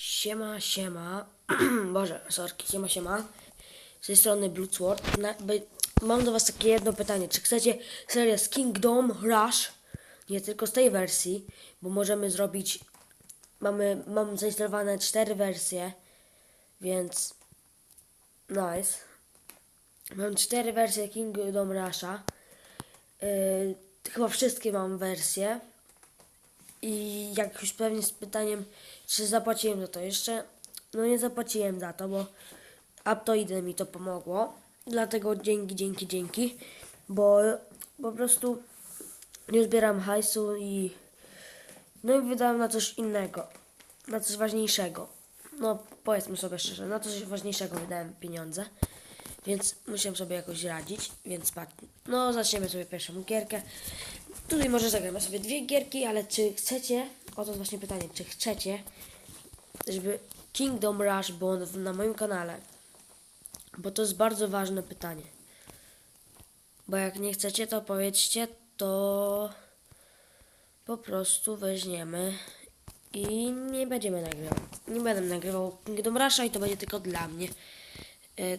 Siema, siema. Boże, sorki, siema, siema. Z tej strony by, mam do was takie jedno pytanie. Czy chcecie serię z Kingdom Rush? Nie tylko z tej wersji, bo możemy zrobić... Mamy, mam zainstalowane cztery wersje, więc... Nice. Mam cztery wersje Kingdom Rusha. Yy, chyba wszystkie mam wersje. I jak już pewnie z pytaniem, czy zapłaciłem za to jeszcze, no nie zapłaciłem za to, bo Aptoide mi to pomogło. Dlatego dzięki, dzięki, dzięki, bo po prostu nie zbieram hajsu i no i wydałem na coś innego, na coś ważniejszego. No powiedzmy sobie szczerze, na coś ważniejszego wydałem pieniądze, więc musiałem sobie jakoś radzić, więc patrz, no zaczniemy sobie pierwszą gierkę. Tutaj może zagramy sobie dwie gierki, ale czy chcecie, oto jest właśnie pytanie, czy chcecie, żeby Kingdom Rush było w- na moim kanale? Bo to jest bardzo ważne pytanie. Bo jak nie chcecie, to powiedzcie, to po prostu weźmiemy i nie będziemy nagrywał. Nie będę nagrywał Kingdom Rusha i to będzie tylko dla mnie. E,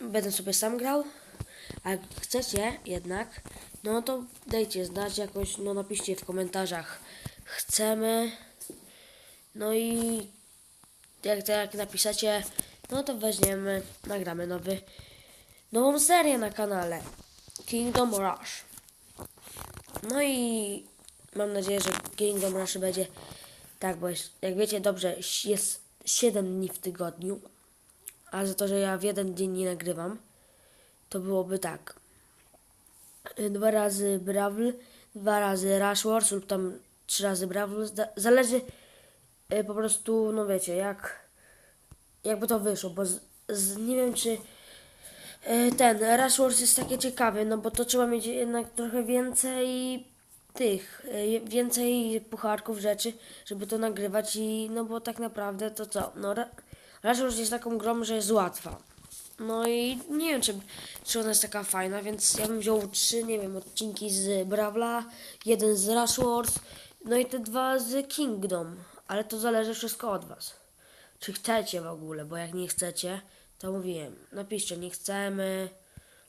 Będę sobie sam grał, a jak chcecie jednak, no to dajcie znać jakoś, no napiszcie w komentarzach chcemy, no i jak, jak napiszecie, no to weźmiemy, nagramy nowy, nową serię na kanale Kingdom Rush. No i mam nadzieję, że Kingdom Rush będzie tak, bo jest, jak wiecie dobrze, jest 7 dni w tygodniu, a za to, że ja w jeden dzień nie nagrywam, to byłoby tak. Dwa razy Brawl, dwa razy Rush Wars lub tam trzy razy Brawl. Zależy y, po prostu, no wiecie, jak jakby to wyszło, bo z, z, nie wiem czy y, ten Rush Wars jest takie ciekawe, no bo to trzeba mieć jednak trochę więcej tych, y, więcej pucharków, rzeczy, żeby to nagrywać i no bo tak naprawdę to co, no Rush Wars jest taką grą, że jest łatwa. No i nie wiem, czy, czy ona jest taka fajna, więc ja bym wziął trzy, nie wiem, odcinki z Brawla, jeden z Rush Wars, no i te dwa z Kingdom. Ale to zależy wszystko od was. Czy chcecie w ogóle, bo jak nie chcecie, to mówiłem, napiszcie nie chcemy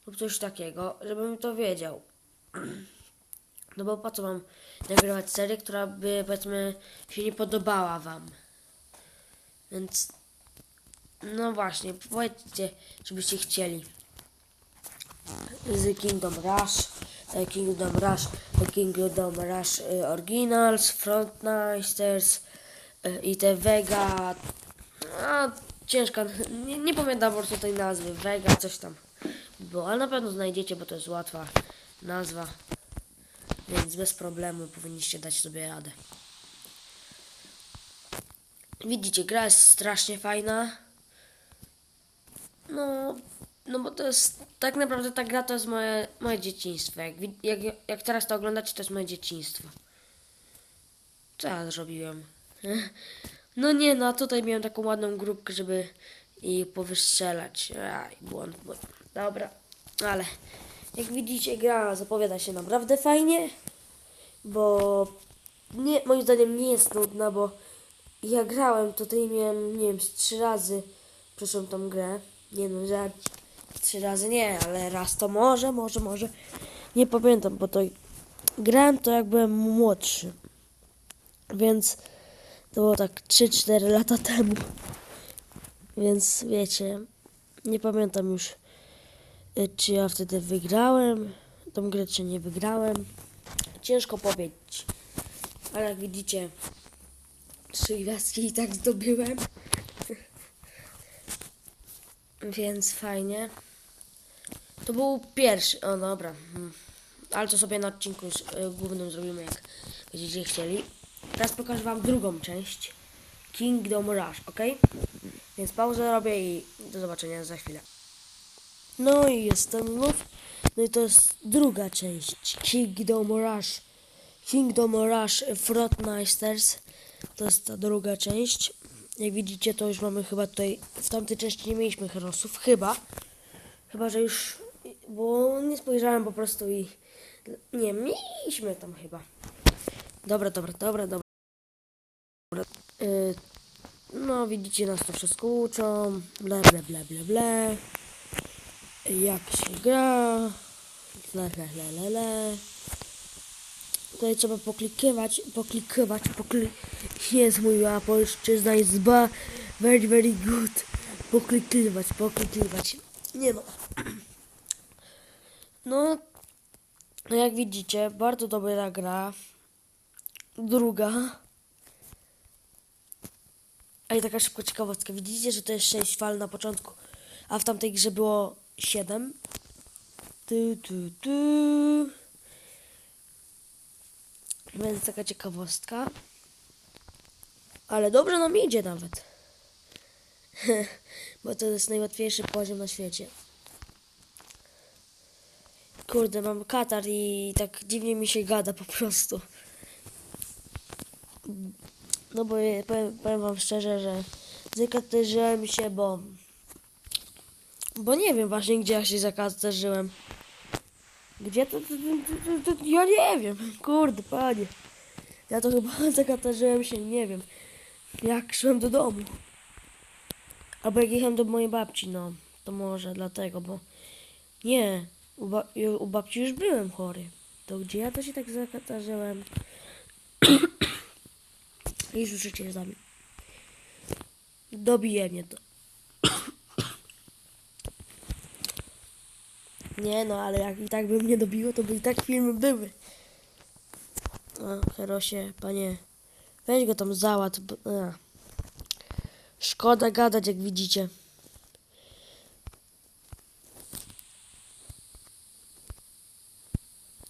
lub coś takiego, żebym to wiedział. No bo po co mam nagrywać serię, która by powiedzmy się nie podobała wam. Więc no właśnie, powiedzcie, żebyście chcieli. Z Kingdom Rush, e, Kingdom Rush, e, Kingdom Rush e, Originals, Frontnisters e, i te Vega. A, ciężka, nie, nie pamiętam po prostu tej nazwy. Vega, coś tam było, ale na pewno znajdziecie, bo to jest łatwa nazwa. Więc bez problemu powinniście dać sobie radę. Widzicie, gra jest strasznie fajna. No, no bo to jest, tak naprawdę ta gra to jest moje, moje dzieciństwo. Jak, jak, jak teraz to oglądacie, to jest moje dzieciństwo. Co ja zrobiłem? No nie, no a tutaj miałem taką ładną grupkę, żeby ich powystrzelać. Aj, błąd, błąd. Dobra, ale jak widzicie, gra zapowiada się naprawdę fajnie, bo nie, moim zdaniem nie jest nudna, bo ja grałem, tutaj miałem, nie wiem, trzy razy przeszłam tą grę. Nie no, że trzy razy nie, ale raz to może, może, może. Nie pamiętam, bo to grałem to jak byłem młodszy. Więc to było tak 3-4 lata temu. Więc wiecie, nie pamiętam już, y, czy ja wtedy wygrałem tą grę, czy nie wygrałem. Ciężko powiedzieć. Ale jak widzicie, trzy gwiazdki i tak zdobyłem. Więc fajnie. To był pierwszy. O dobra. Hmm. Ale to sobie na odcinku już, y, głównym zrobimy, jak będziecie chcieli. Teraz pokażę Wam drugą część. Kingdom Rush, ok? Więc pauzę robię i do zobaczenia za chwilę. No i jestem znów. No i to jest druga część. Kingdom Rush. Kingdom Rush Frontnisters. To jest ta druga część. Jak widzicie, to już mamy chyba tutaj. W tamtej części nie mieliśmy herosów. Chyba. Chyba, że już. Bo nie spojrzałem po prostu i. Nie, mieliśmy tam chyba. Dobra, dobra, dobra, dobra. Y, No, widzicie, nas to wszystko uczą. Ble, ble, ble, ble, ble. Jak się gra. Le, le, le, le, le. Tutaj trzeba poklikiwać, poklikiwać, pokli... Jest mój polszczyzna jest ba, very, very good. Poklikiwać, poklikiwać. Nie no. No, no jak widzicie, bardzo dobra gra. Druga. A i taka szybko ciekawostka. Widzicie, że to jest 6 fal na początku, a w tamtej grze było 7. Tu, tu, tu. Więc taka ciekawostka. Ale dobrze nam idzie nawet. Bo to jest najłatwiejszy poziom na świecie. Kurde, mam katar i tak dziwnie mi się gada po prostu. No bo powiem, powiem wam szczerze, że zakatarzyłem się, bo... Bo nie wiem właśnie, gdzie ja się zakatarzyłem. Gdzie to, to, to, to, to Ja nie wiem. Kurde, panie. Ja to chyba zakatarzyłem się, nie wiem. Jak szłem do domu. Albo jak jechałem do mojej babci, no. To może dlatego, bo... Nie. U, ba u babci już byłem chory. To gdzie ja to się tak zakatarzyłem? I słyszycie za mnie. Dobije mnie to. Nie no, ale jak i tak by mnie dobiło, to by i tak filmy były. O, Herosie, panie, weź go tam załat. A. Szkoda gadać, jak widzicie.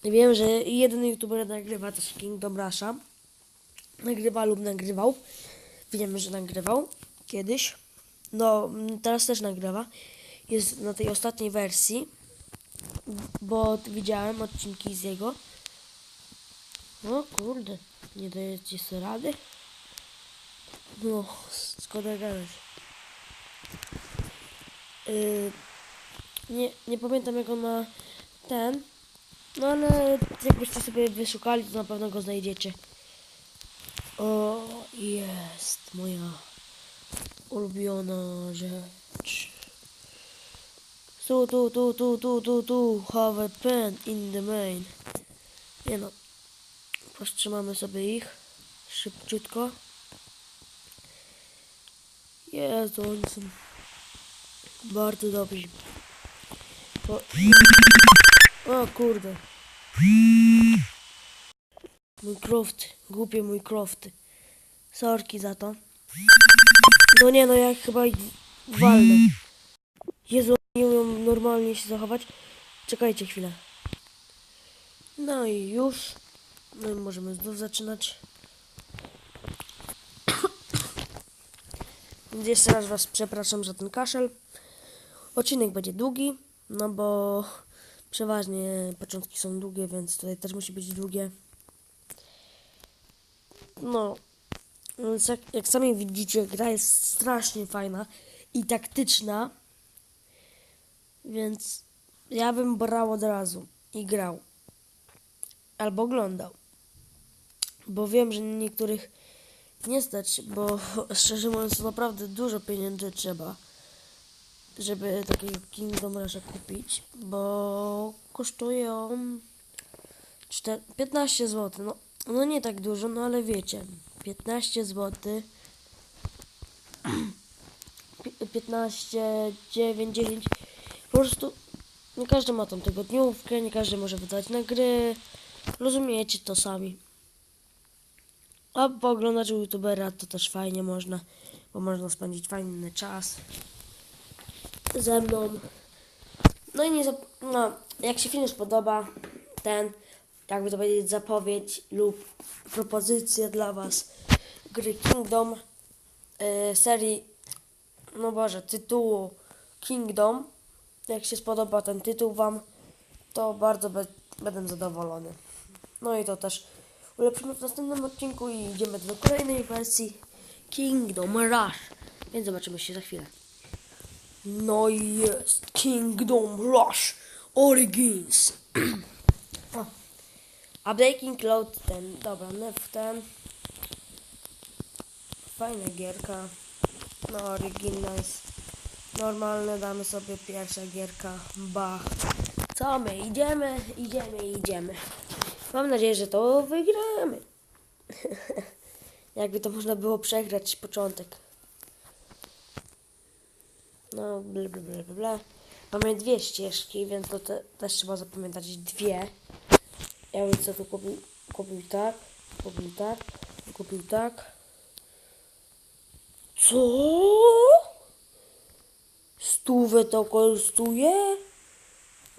Wiem, że jeden youtuber nagrywa też Kingdom Rusha. Nagrywa lub nagrywał. Wiem, że nagrywał kiedyś. No, teraz też nagrywa. Jest na tej ostatniej wersji bo widziałem odcinki z jego. O kurde, nie dajecie sobie rady? No, szkoda gadać. Yy, nie, nie pamiętam jak on ma ten, no ale jakbyście sobie wyszukali, to na pewno go znajdziecie. O, jest moja ulubiona rzecz. Tu, tu, tu, tu, tu, tu, tu, have a pen in the main. Nie no. Powstrzymamy sobie ich. Szybciutko. Jezu, oni są bardzo dobrzy. O, o kurde. Mój croft. Głupie mój croft. Sorki za to. No nie no, ja chyba walnę. Jezu, nie umiem normalnie się zachować. Czekajcie chwilę. No i już. No i możemy znów zaczynać. Więc jeszcze raz Was przepraszam za ten kaszel. Odcinek będzie długi, no bo przeważnie początki są długie, więc tutaj też musi być długie. No, więc jak, jak sami widzicie, gra jest strasznie fajna i taktyczna. Więc ja bym brał od razu i grał. Albo oglądał. Bo wiem, że niektórych nie stać, bo szczerze mówiąc naprawdę dużo pieniędzy trzeba, żeby takiego Kingdom Rusha kupić, bo kosztuje on 4, 15 zł. No, no nie tak dużo, no ale wiecie, 15 zł. 15, 9, 10. Prostu nie każdy ma tą tygodniówkę, nie każdy może wydać na gry. Rozumiecie to sami. A pooglądać u youtubera to też fajnie można, bo można spędzić fajny czas ze mną. No i nie zap- no, jak się film spodoba, ten, jakby to powiedzieć, zapowiedź lub propozycja dla Was gry Kingdom, e, serii, no Boże, tytułu Kingdom, jak się spodoba ten tytuł Wam, to bardzo be- będę zadowolony. No i to też ulepszymy w następnym odcinku i idziemy do kolejnej wersji Kingdom Rush. Więc zobaczymy się za chwilę. No i jest Kingdom Rush Origins. A Breaking Cloud ten, dobra, Nef ten. Fajna gierka. No, oryginalne jest normalne, damy sobie pierwsza gierka, bach. Co my, idziemy, idziemy, idziemy. Mam nadzieję, że to wygramy. Jakby to można było przegrać początek. No, bla, bla, bla, bla. Mamy dwie ścieżki, więc to te, też trzeba zapamiętać dwie. Ja bym co tu kupił, kupił tak, kupił tak, kupił tak. Co? Stówę to kosztuje?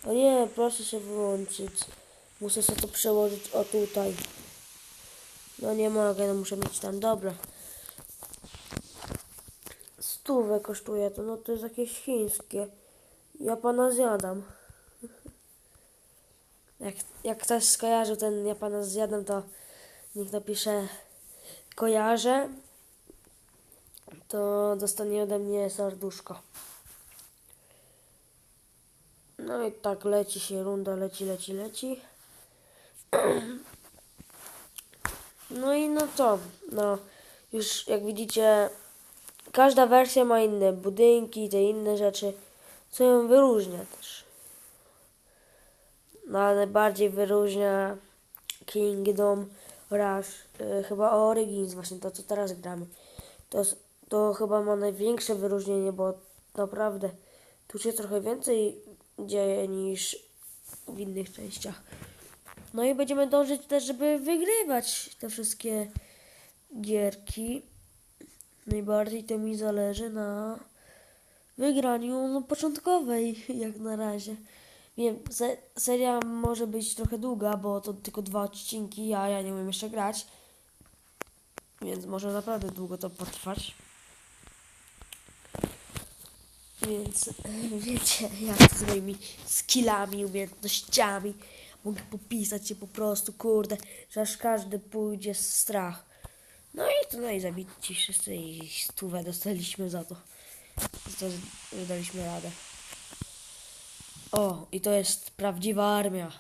O nie, proszę się wyłączyć. Muszę sobie to przełożyć o tutaj. No nie mogę, no muszę mieć tam, dobra. Stówę kosztuje to, no to jest jakieś chińskie. Ja pana zjadam. Jak, jak ktoś skojarzył ten ja pana zjadam, to niech napisze kojarzę. To dostanie ode mnie serduszko. No i tak leci się runda, leci, leci, leci. No i no to, no już jak widzicie, każda wersja ma inne budynki, te inne rzeczy, co ją wyróżnia też. No ale najbardziej wyróżnia Kingdom Rush, y, chyba Origins, właśnie to co teraz gramy. To, to chyba ma największe wyróżnienie, bo naprawdę tu się trochę więcej dzieje niż w innych częściach. No i będziemy dążyć też, żeby wygrywać te wszystkie gierki. Najbardziej to mi zależy na wygraniu no, początkowej, jak na razie. Wiem, se, seria może być trochę długa, bo to tylko dwa odcinki, a ja nie umiem jeszcze grać. Więc może naprawdę długo to potrwać. Więc wiecie, jak z moimi skillami, umiejętnościami mogę popisać się po prostu, kurde, że aż każdy pójdzie z strach. No i to no i zabici wszyscy i stówę dostaliśmy za to. Za to daliśmy radę. O, i to jest prawdziwa armia.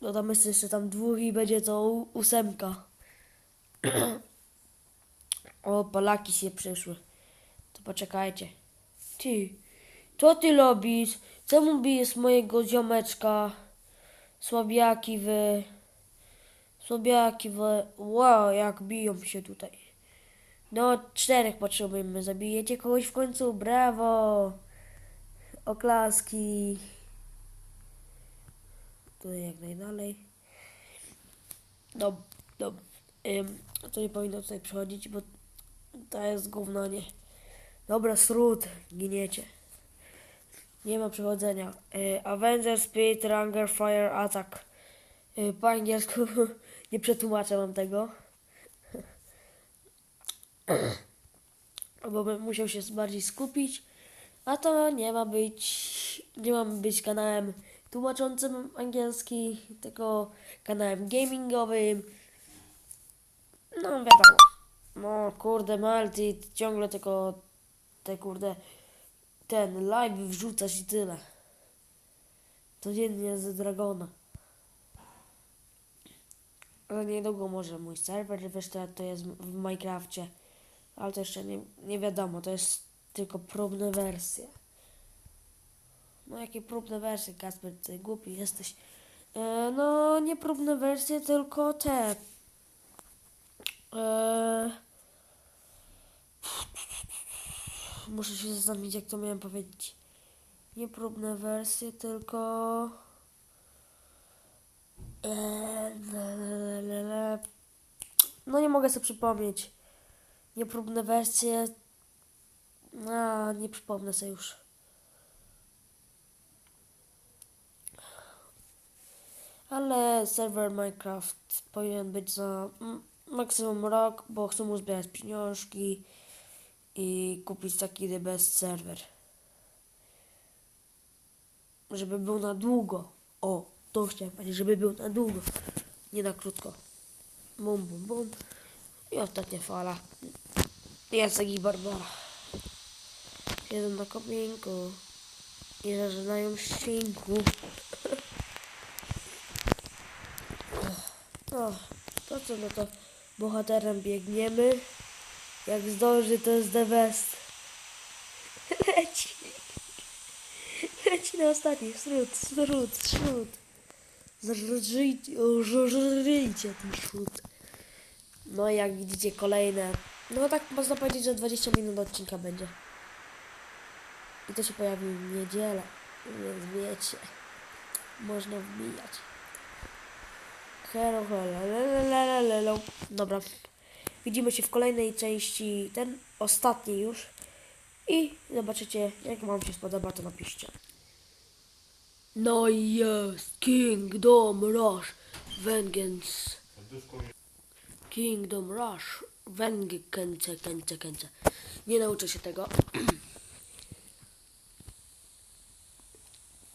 Dodamy sobie jeszcze tam dwóch i będzie to ósemka. o, Polaki się przyszły. To poczekajcie. Ty, co ty robisz? Czemu bijesz mojego ziomeczka? Słabiaki wy. Słabiaki wy. Wow, jak biją się tutaj. No, czterech potrzebujemy. Zabijecie kogoś w końcu? Brawo! Oklaski. Tutaj jak najdalej. No, no. Ym, to nie powinno tutaj przechodzić, bo to jest gówno, nie. Dobra, sród, giniecie. Nie ma przechodzenia. Y, Avenger Speed Ranger Fire Attack. Y, po angielsku nie przetłumaczę wam tego. Bo bym musiał się bardziej skupić. A to nie ma być. Nie ma być kanałem tłumaczącym angielski, tylko kanałem gamingowym. No wiadomo. No kurde, Malti ciągle tylko te kurde ten live wrzucać i tyle. Codziennie z Dragona. Ale niedługo może mój serwer wyszedł, to jest w Minecrafcie. Ale to jeszcze nie, nie wiadomo, to jest tylko próbne wersje. No jakie próbne wersje, Kasper, ty głupi jesteś. E, no nie próbne wersje, tylko te. E, muszę się zastanowić, jak to miałem powiedzieć. Nie próbne wersje, tylko... E. No nie mogę sobie przypomnieć. Niepróbne wersje. A, nie przypomnę sobie już. Ale serwer Minecraft powinien być za mm, maksimum rok, bo chcę mu zbierać pieniążki i kupić taki the best serwer. Żeby był na długo. O, to chciałem powiedzieć, żeby był na długo, nie na krótko. Bum, bum, bum. I ostatnia fala. Jacek i Barbara. Siedzą na kominku i zażynają szczinku. O, to co, no to bohaterem biegniemy. Jak zdąży, to jest the best. Leci. Leci na ostatni. Sród, sród, sród. Zrżyjcie, ten szut. No i jak widzicie kolejne. No tak można powiedzieć, że 20 minut odcinka będzie. I to się pojawi w niedzielę. Więc wiecie. Można wbijać. Hello, hello. Dobra. Widzimy się w kolejnej części, ten ostatni już. I zobaczycie, jak wam się spodoba, to napiszcie. No jest Kingdom Rush Vengeance. Kingdom Rush Vengeance, kęce, kęce. Nie nauczę się tego.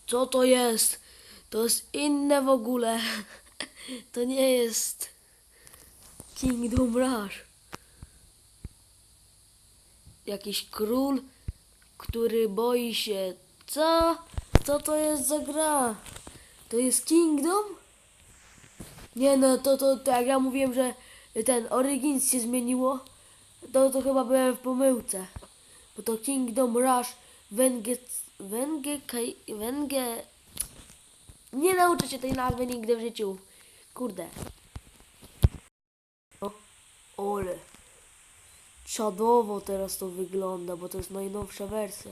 Co to jest? To jest inne w ogóle. To nie jest Kingdom Rush. Jakiś król, który boi się. Co? Co to jest za gra? To jest Kingdom? Nie no, to, to tak jak ja mówiłem, że ten Origins się zmieniło, to, to chyba byłem w pomyłce. Bo to Kingdom Rush Wenge... Wenge... Wenge... Nie nauczę się tej nazwy nigdy w życiu. Kurde. Ole. Czadowo teraz to wygląda, bo to jest najnowsza wersja.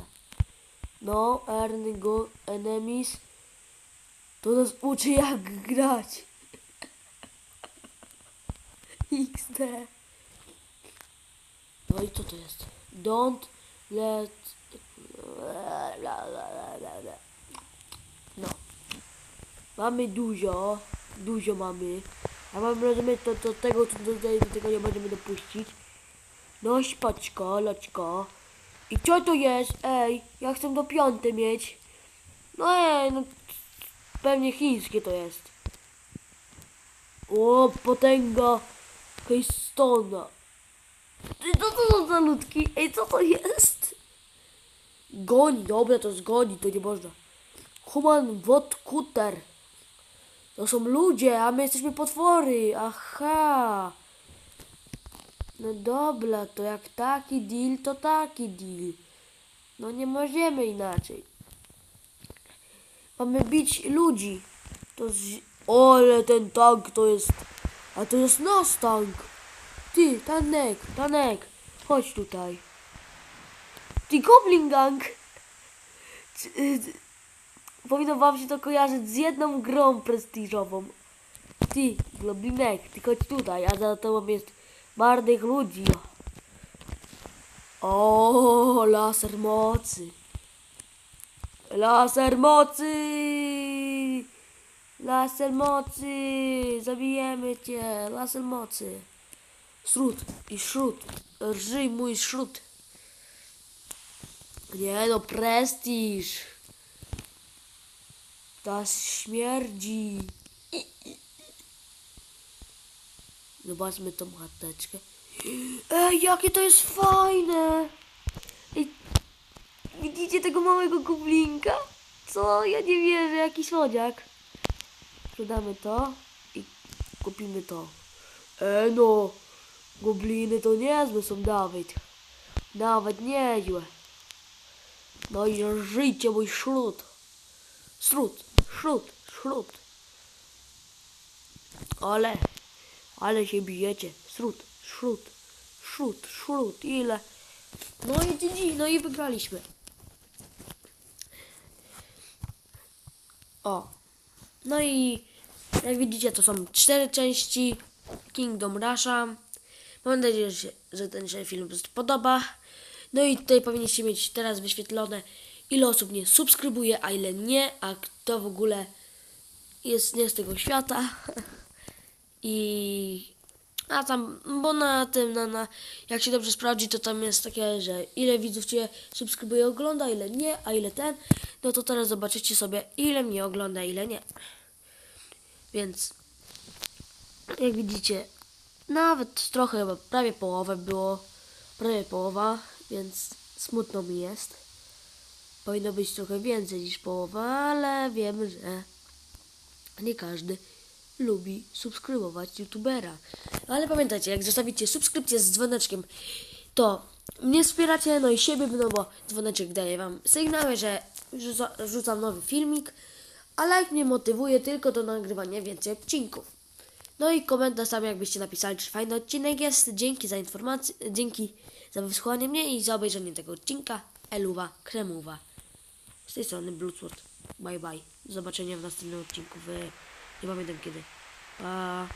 No, earn go enemies. To nas uczy jak grać. XD. No i co to jest? Don't let... No. Mamy dużo. Dużo mamy. A mam rozumieć, to, to tego, co tutaj do tego nie będziemy dopuścić. No śpaczko, loczko. I co to jest? Ej, ja chcę do piąte mieć. No ej, no pewnie chińskie to jest. O, potęga Keystona. Ty, co to są za ludki? Ej, co to jest? Goni, dobra, to zgoni, to nie można. Human Wodkuter. To są ludzie, a my jesteśmy potwory. Aha. No dobra, to jak taki deal, to taki deal. No nie możemy inaczej. Mamy bić ludzi. To z... Ole, ten tank to jest... A to jest nasz tank. Ty, Tanek, Tanek, chodź tutaj. Ty, Goblin Gang. Powinno wam się to kojarzyć z jedną grą prestiżową. Ty, Goblinek, ty chodź tutaj, a za tobą jest marnych ludzi. O, laser mocy. Laser mocy! Laser mocy! Zabijemy cię! Laser mocy! Śród i śród. Rżyj mój śród. Nie no, prestiż. Ta śmierdzi. Zobaczmy tą chateczkę. Ej, jakie to jest fajne! Ej, widzicie tego małego goblinka? Co? Ja nie wierzę, jaki słodziak. Sprzedamy to i kupimy to. E no, gobliny to niezłe są, Dawid. Nawet niezłe. No i żyjcie mój śród. Śród, śród, śród. Ale, ale się bijecie. Śród, śród, śród, śród. Ile? No i GG, no i wygraliśmy. O. No i jak widzicie, to są cztery części Kingdom Rusha. Mam nadzieję, że ten się film podoba. No i tutaj powinniście mieć teraz wyświetlone, ile osób mnie subskrybuje, a ile nie, a kto w ogóle jest nie z tego świata. I a tam, bo na tym, na, na, jak się dobrze sprawdzi, to tam jest takie, że ile widzów Cię subskrybuje, ogląda, ile nie, a ile ten, no to teraz zobaczycie sobie, ile mnie ogląda, ile nie. Więc, jak widzicie, nawet trochę, prawie połowę było, prawie połowa, więc smutno mi jest. Powinno być trochę więcej niż połowa, ale wiemy, że nie każdy lubi subskrybować youtubera. Ale pamiętajcie, jak zostawicie subskrypcję z dzwoneczkiem, to mnie wspieracie, no i siebie, no bo dzwoneczek daje wam sygnały, że rzuca, rzucam nowy filmik, a like mnie motywuje tylko do nagrywania więcej odcinków. No i komentarz tam jakbyście napisali, czy fajny odcinek jest. Dzięki za informację, dzięki za wysłuchanie mnie i za obejrzenie tego odcinka. Eluwa, kremowa. Z tej strony Bluesword. Bye bye. Do zobaczenia w następnym odcinku. W... Nie pamiętam kiedy. Pa.